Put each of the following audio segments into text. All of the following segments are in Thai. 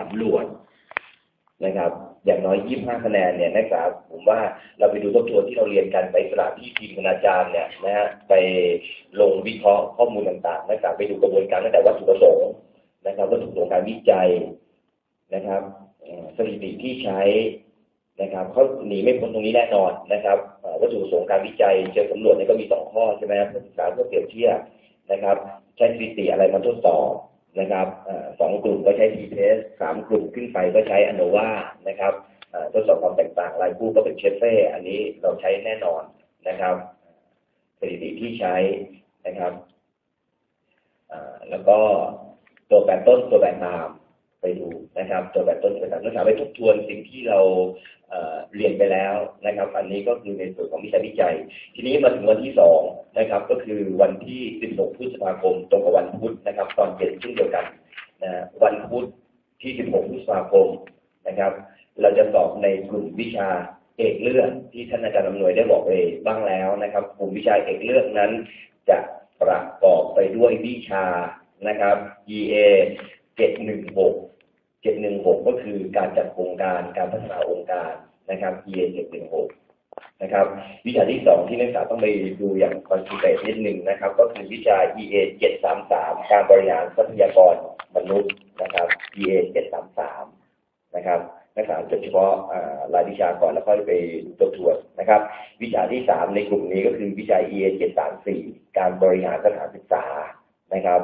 สำรวจนะครับ อย่างน้อย25คะแนนเนี่ยนักศึกษาผมว่าเราไปดูทบทวนที่เราเรียนกันไปสระที่ทีมคณาจารย์เนี่ยนะฮะไปลงวิเคราะห์ข้อมูลต่างๆนักศึกษาไปดูกระบวนการตั้งแต่วัตถุประสงค์นะครับวัตถุประสงค์การวิจัยนะครับสถิติที่ใช้นะครับเขาหนีไม่พ้นตรงนี้แน่นอนนะครับวัตถุประสงค์การวิจัยเชิงสำรวจเนี่ยก็มีสองข้อใช่ไหมครับศึกษาเพื่อเปรียบเทียบนะครับ ใช้สถิติอะไรมาทดสอบ นะครับสองกลุ่มก็ใช้ t t e s t สามกลุ่มขึ้นไปก็ใช้อ n o v a นะครับทดสอบความแตกต่างรายคู่ก็เป็นเชฟเฟ่อันนี้เราใช้แน่นอนนะครับสถิติที่ใช้นะครับแล้วก็ตัวแบบต้นตัวแบบตาม ไปดูนะครับตัวแบบต้นตัวแบบตามนักศึกษาไปทบทวนสิ่งที่เราเเรียนไปแล้วนะครับ อันนี้ก็คือในส่วนของวิชาวิจัย ทีนี้มาถึงวันที่สองนะครับ ก็คือวันที่ 16 พฤษภาคม ตรงกับวันพุธนะครับ ตอนเย็นเช่นเดียวกันนะวันพุธที่ 16 พฤษภาคมนะครับ เราจะสอบในกลุ่มวิชาเอกเลือกที่ท่านอาจารย์อำนวยได้บอกไปบ้างแล้วนะครับ กลุ่มวิชาเอกเลือกนั้น จะประกอบไปด้วยวิชานะครับ EA 716 716 ก็คือการจัดโครงการการพัฒนาองค์การนะครับ EA 716 นะครับ วิชาที่สองที่นักศึกษาต้องไปดูอย่างคอนซนเทรตนิดหนึ่งนะครับ ก็คือวิชา EA 733 การบริหารทรัพยากรมนุษย์นะครับ EA 733 นะครับนักศึกษาจดเฉพาะรายวิชาก่อนแล้วค่อยไปตัวทวนนะครับ วิชาที่สามในกลุ่มนี้ก็คือวิชา EA 734 การบริหารสถานศึกษา นะครับ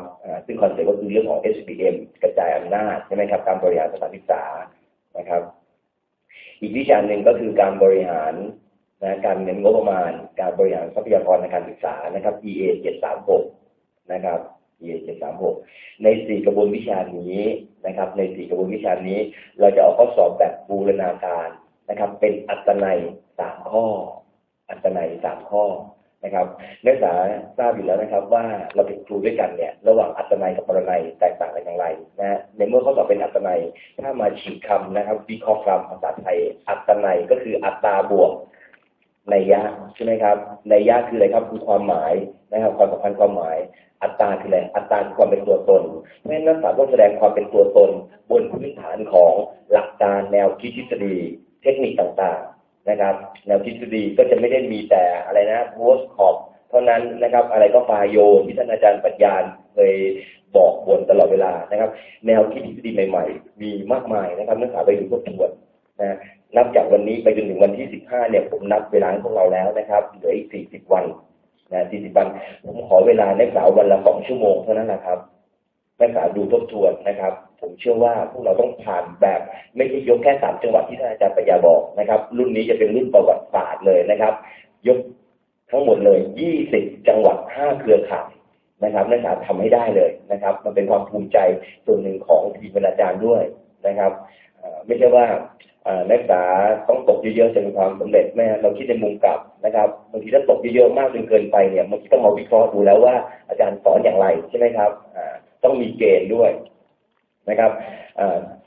ซึ่งคอนเซ็ปต์ก็คือเรื่องของ SPM กระจายอำนาจใช่ไหมครับการบริหารสถานศึกษานะครับ อีกวิชาหนึ่งก็คือการบริหารนะการเงินงบประมาณ การบริหารทรัพยากรในการศึกษานะครับ EA 736นะครับ EA 736ในสี่กระบวนวิชานี้นะครับ ในสี่กระบวนวิชานี้ เราจะเอาข้อสอบแบบบูรณาการนะครับ เป็นอัตนัยสามข้อ อัตนัยสามข้อ นะครับนักศึกษาทราบอยู่แล้วนะครับ ว่าเราเป็นครูด้วยกันเนี่ย ระหว่างอัตนัยกับปรนัยแตกต่างกันอย่างไรนะฮะในเมื่อข้อสอบเป็นอัตนัยถ้ามาฉีกคำนะครับวิเคราะห์คำภาษาไทย อัตนัยก็คืออัตราบวกในยะใช่ไหมครับในยยะคืออะไรครับคือความหมายนะครับความสัมพันธ์ความหมาย อัตราคืออะไรอัตราคือความเป็นตัวตนเพราะฉะนั้นนักศึกษาต้องแสดงความเป็นตัวตน บนพื้นฐานของหลักการแนวคิดทฤษฎี เทคนิคต่างๆ นะครับแนวทฤษฎีก็จะไม่ได้มีแต่อะไรนะโพสคอบเท่านั้นนะครับ อะไรก็ฟาโยที่ท่านอาจารย์ปรัชญาเคยบอกบนตลอดเวลานะครับ แนวคิดทฤษฎีใหม่ ๆ มีมากมายนะครับนักศึกษาไปดูทบทวนนะนับจากวันนี้ไปจนถึงวันที่15เนี่ยผมนับเวลาให้พวกเราแล้วนะครับเหลืออีก40วันนะ40วัน ผมขอเวลานักศึกษาวันละสองชั่วโมงเท่านั้นนะครับนักศึกษาดูทบทวนนะครับ ผมเชื่อว่าพวกเราต้องผ่านแบบ ไม่ใช่ยกแค่สามจังหวัดที่ท่านอาจารย์ปัญญาบอกนะครับ รุ่นนี้จะเป็นรุ่นประวัติศาสตร์เลยนะครับ ยกทั้งหมดเลย20จังหวัด5เครือข่ายนะครับนักศึกษาทำให้ได้เลยนะครับ มันเป็นความภูมิใจส่วนหนึ่งของทีมบรรณาจารย์ด้วยนะครับไม่ใช่ว่านักศึกษาต้องตกเยอะๆจะมีความสำเร็จแม่เราคิดในมุมกลับนะครับบางทีถ้าตกเยอะๆมากจนเกินไปเนี่ยมันต้องมาวิเคราะห์ดูแล้วว่าอาจารย์สอนอย่างไรใช่ไหมครับต้องมีเกณฑ์ด้วย นะครับ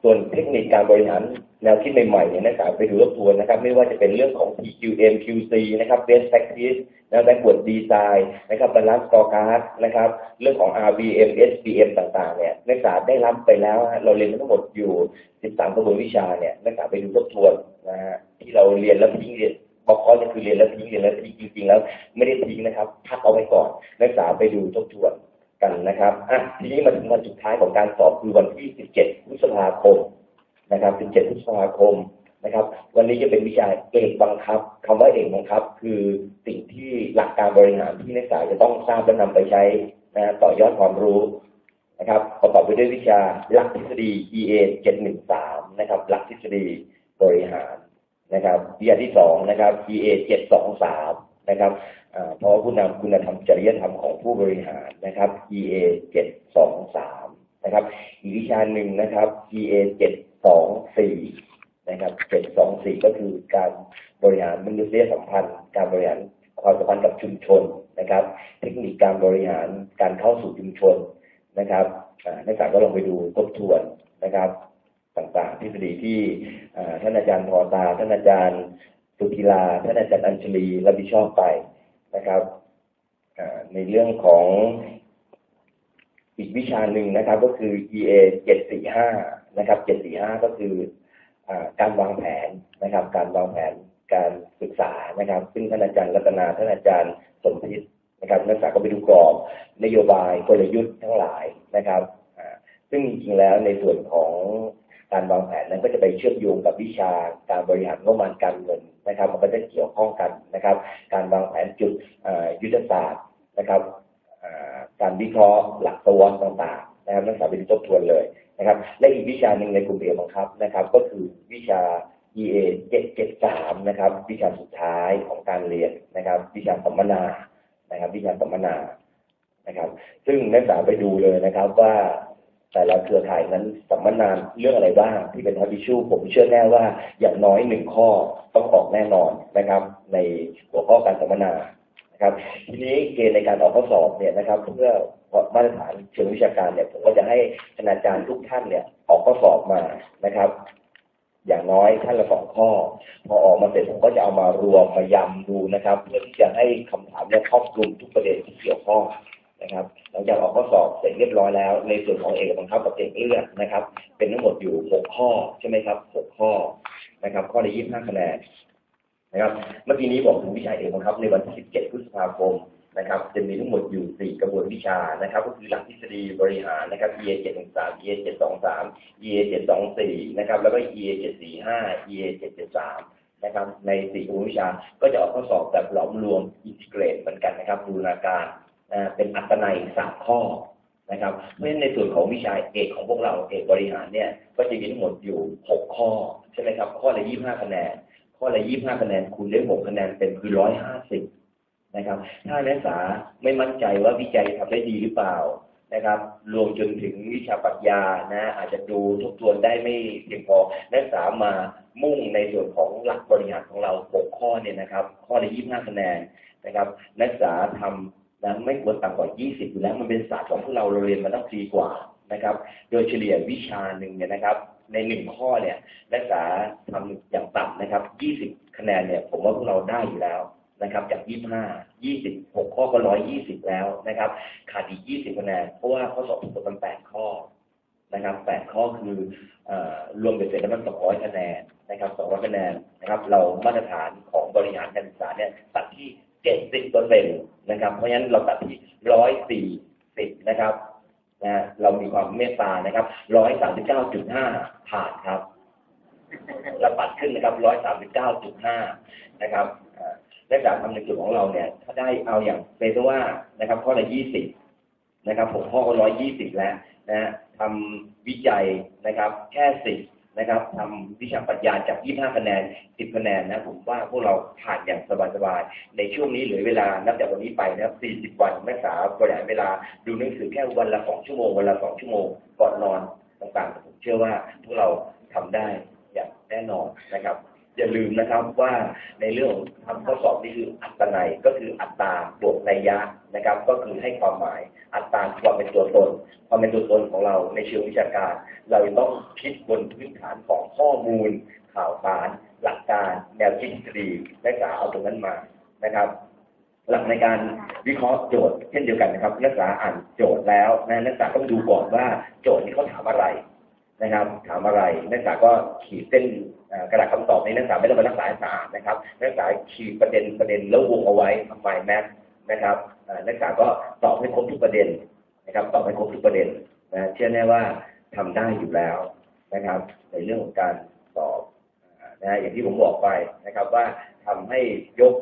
ส่วนเทคนิคการบริหารแนวคิดใหม่ๆเนี่ยนักศึกษาไปดูทบทวนนะครับ ไม่ว่าจะเป็นเรื่องของ PQM QC นะครับ Best Practice นะ Backward Design นะครับ Balance Scorecard นะครับ เรื่องของ RBM SPM ต่างๆ เนี่ยนักศึกษาได้รับไปแล้ว เราเรียนมาทั้งหมดอยู่ 13 กระบวนวิชาเนี่ยนักศึกษาไปดูทบทวนนะฮะที่เราเรียนแล้วทิ้งเรียนบอกข้อนี่คือเรียนแล้วทิ้งเรียนแล้วทิ้งจริงๆแล้ว ไม่ได้ทิ้งนะครับ พักเอาไว้ก่อนนักศึกษาไปดูทบทวน กันนะครับอะทีนี้มาถึงวันสุดท้ายของการสอบคือวันที่ 17พฤษภาคมนะครับ 17พฤษภาคมนะครับ วันนี้จะเป็นวิชาเอกบังคับคำว่าเอกบังคับ คือสิ่งที่หลักการบริหารที่นักศึกษาจะต้องทราบและนำไปใช้นะต่อยอดความรู้นะครับ ประกอบไปด้วยวิชาหลักทฤษฎี EA 713นะครับ หลักทฤษฎีบริหารนะครับวิชาที่สองนะครับ EA 723นะครับ เพราะว่าผู้นำคุณธรรมจริยธรรมของผู้บริหารนะครับ EA 723นะครับ อีกวิชาหนึ่งนะครับ EA 724นะครับ724 ก็คือการบริหารมนุษยสัมพันธ์ การบริหารความสัมพันธ์กับชุมชนนะครับ เทคนิคการบริหารการเข้าสู่ชุมชนนะครับอ่านักศึกษาก็ลองไปดูทบทวนนะครับ ต่างๆทฤษฎีที่อ่าท่านอาจารย์พอตา ท่านอาจารย์สุธีลา ท่านอาจารย์อัญชลีรับผิดชอบไป นะครับในเรื่องของอีกวิชาหนึ่งนะครับ ก็คือ EA 745นะครับเจ็ดสี่ห้าก็คืออการวางแผนนะครับ การวางแผนการศึกษานะครับ ซึ่งท่านอาจารย์รัตนาท่านอาจารย์สมพิษนะครับนักศึกษาก็ไปดูกรอบนโยบายกลยุทธ์ทั้งหลายนะครับซึ่งจริงๆแล้วในส่วนของการวางแผนนั้นก็จะไปเชื่อมโยงกับวิชาการบริหารงบประมาณการเงิน นะครับ มันก็จะเกี่ยวข้องกันนะครับ การวางแผนจุดยุทธศาสตร์นะครับการวิเคราะห์หลักสวต่างๆนะครับนักศึกษาไปทบทวนเลยนะครับ และอีกวิชาหนึ่งในกลุ่มเอบังคับนะครับ ก็คือวิชา EA 773นะครับ วิชาสุดท้ายของการเรียนนะครับ วิชาสัมมนานะครับ วิชาสัมมนานะครับ ซึ่งนักศึกษาไปดูเลยนะครับว่า แต่ละเครือข่ายนั้นสัมมนาเรื่องอะไรบ้างที่เป็นทับิชูผมเชื่อแน่ว่าอย่างน้อยหนึ่งข้อต้องออกแน่นอนนะครับ ในหัวข้อการสัมมนานะครับทีนี้เกณฑ์ในการออกข้อสอบเนี่ยนะครับ เพื่อมาตรฐานเชิงวิชาการเนี่ยผมก็จะให้คณาจารย์ทุกท่านเนี่ยออกข้อสอบมานะครับ อย่างน้อยท่านละสองข้อ พอออกมาเสร็จผมก็จะเอามารวมมายำดูนะครับ เพื่อที่จะให้คำถามเนี่ยครอบคลุมทุกประเด็นที่เกี่ยวข้อง นะครับหลังจากออกข้อสอบเสร็จเรียบร้อยแล้ว ในส่วนของเอกบังคับกับเอกเลือกนะครับ เป็นทั้งหมดอยู่หกข้อใช่ไหมครับหกข้อนะครับ ข้อละยี่สิบห้าคะแนนนะครับ เมื่อกี้นี้บอกถึงวิชาเอกบังคับในวันที่สิบเจ็ดพฤษภาคมนะครับ จะมีทั้งหมดอยู่สี่กระบวนวิชานะครับ ก็คือหลักทฤษฎีบริหารนะครับ EA 7 1 3 EA 7 2 3 EA 7 2 4นะครับ แล้วก็ EA 7 4 5 EA 7 7 3นะครับในสี่กระบวนวิชาก็จะออกข้อสอบแบบหลอมรวมอินทิเกรตเหมือนกันนะครับบูรณาการ เป็นอัตนัยสามข้อนะครับเพราะฉะนั้นในส่วนของวิชาเอกของพวกเราเอกบริหารเนี่ย ก็จะมีทั้งหมดอยู่หกข้อใช่ไหมครับ ข้อละยี่ห้าคะแนน ข้อละยี่ห้าคะแนนคูณด้วยหกคะแนนเป็นคือร้อยห้าสิบนะครับ ถ้านักศึกษาไม่มั่นใจว่าวิจัยทำได้ดีหรือเปล่านะครับ รวมจนถึงวิชาปรัชญานะ อาจจะดูทบทวนได้ไม่เพียงพอนักศึกษามามุ่งในส่วนของหลักบริหารของเราหกข้อเนี่ยนะครับ ข้อละยี่ห้าคะแนนนะครับ นักศึกษาทำ นะไม่ควรต่ำกว่า 20อยู่แล้วมันเป็นศาสตร์ของพวกเราเราเรียนมาตั้งปีกว่านะครับ โดยเฉลี่ยวิชาหนึ่งเนี่ยนะครับ ในหนึ่งข้อเนี่ยนักศึกษาทำอย่างต่ำนะครับ 20 คะแนนเนี่ย ผมว่าพวกเราได้อยู่แล้วนะครับจาก 25 26ข้อก็ 120 แล้วนะครับ ขาดอีก 20 คะแนน เพราะว่าข้อสอบทั้งหมดมัน8ข้อนะครับ 8 ข้อคือรวมเป็นเสร็จแล้วมัน 200 คะแนนนะครับ 200 คะแนนนะครับ เรามาตรฐานของบริหารการศึกษาเนี่ยตัดที่ เจ็ดสิบเปอร์เซ็นต์นะครับ เพราะฉะนั้นเราตัดที่ร้อยสี่สิบนะครับนะเรามีความเมตตานะครับร้อยสามสิบเก้าจุดห้าผ่านครับเราปัดขึ้นนะครับร้อยสามสิบเก้าจุดห้านะครับและการทำในจุดของเราเนี่ย ถ้าได้เอาอย่างเปโซว่านะครับ ข้อละยี่สิบนะครับผมข้อก็ร้อยยี่สิบแล้วนะทำวิจัยนะครับ แค่สิบ นะครับทำวิชาปรัชญาจาก 25 คะแนน 10 คะแนนนะผมว่าพวกเราผ่านอย่างสบายๆ ในช่วงนี้เหลือเวลา นับจากวันนี้ไปนะครับ40 วันนักศึกษาบริหารเวลาดูหนังสือแค่วันละ 2 ชั่วโมง วันละ 2 ชั่วโมง ก่อนนอนต่างๆ ผมเชื่อว่าพวกเราทำได้อย่างแน่นอนนะครับ อย่าลืมนะครับว่าในเรื่องทำข้อสอบนี่คืออัตนัยก็คืออัตราบวกนัยยะนะครับ ก็คือให้ความหมายอัตราความเป็นตัวตน ความเป็นตัวตนของเราในเชิงวิชาการ เราต้องคิดบนพื้นฐานของข้อมูล ข่าวสาร หลักการ แนวคิดทฤษฎีนักศึกาเอาตรงนั้นมานะครับ หลักในการวิเคราะห์โจทย์เช่นเดียวกันนะครับนักศึกษาอ่านโจทย์แล้วนะนักศึกษาต้องดูก่อนว่าโจทย์นี้เขาถามอะไร นะครับ ถามอะไรนักศึกษาก็ขีดเส้นกระดาษคำตอบในนักศึกษาไม่ต้องมารักษาสะอาดนะครับ นักศึกษาขีดประเด็นประเด็นแล้ววงเอาไว้ทำไมแม็กนะครับนักศึกษาก็ตอบให้ครบทุกประเด็นนะครับตอบให้ครบทุกประเด็นนะเชื่อแน่ว่าทำได้อยู่แล้วนะครับ ในเรื่องของการสอบนะอย่างที่ผมบอกไปนะครับ ว่าทำให้ยก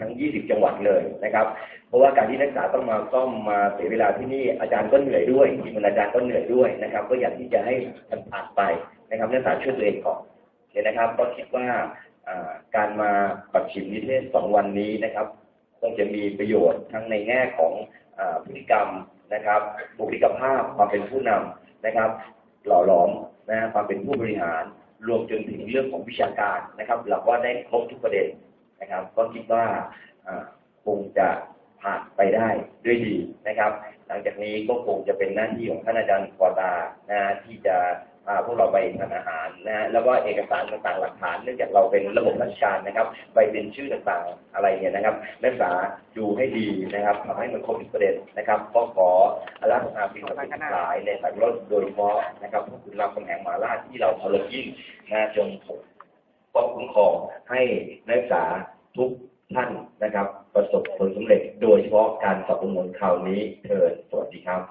ทั้ง 20 จังหวัดเลยนะครับ เพราะว่าการที่นักศึกษาต้องมาซ่อมมาเสียเวลาที่นี่อาจารย์ก็เหนื่อยด้วยทีมอาจารย์ก็เหนื่อยด้วยนะครับ ก็อยากที่จะให้มันผ่านไปนะครับนักศึกษาช่วยตัวเองก่อนเห็นนะครับ ก็คิดว่าการมาปัดฉิมนิเทศสองวันนี้นะครับคงจะมีประโยชน์ทั้งในแง่ของอพฤติกรรมนะครับ บุคลิกภาพความเป็นผู้นำนะครับ หล่อหลอมนะความเป็นผู้บริหาร รวมจนถึงเรื่องของวิชาการนะครับเราก็ได้ครบทุกประเด็น นะครับ ก็คิดว่าคงจะผ่านไปได้ด้วยดีนะครับ หลังจากนี้ก็คงจะเป็นหน้าที่ของท่านอาจารย์กอตานะที่จะอ่าพวกเราไปทานอาหารนะแล้วก็เอกสารต่างๆหลักฐานเนื่องจากเราเป็นระบบราชการนะครับไปเป็นชื่อต่างๆอะไรเนี่ยนะครับนักศึกษาดูให้ดีนะครับทำให้มันครบทุกประเด็นนะครับก็ขออาราธนาสิ่งศักดิ์สิทธิ์หลายในสายรถโดยเฉพาะนะครับพระคุณรามคำแหงมาราที่เราเคารพยิ่งนะจง ป้องคุ้มครองให้นักศึกษาทุกท่านนะครับ ประสบผลสำเร็จโดยเฉพาะการสอบประมวลคราวนี้เถิดสวัสดีครับ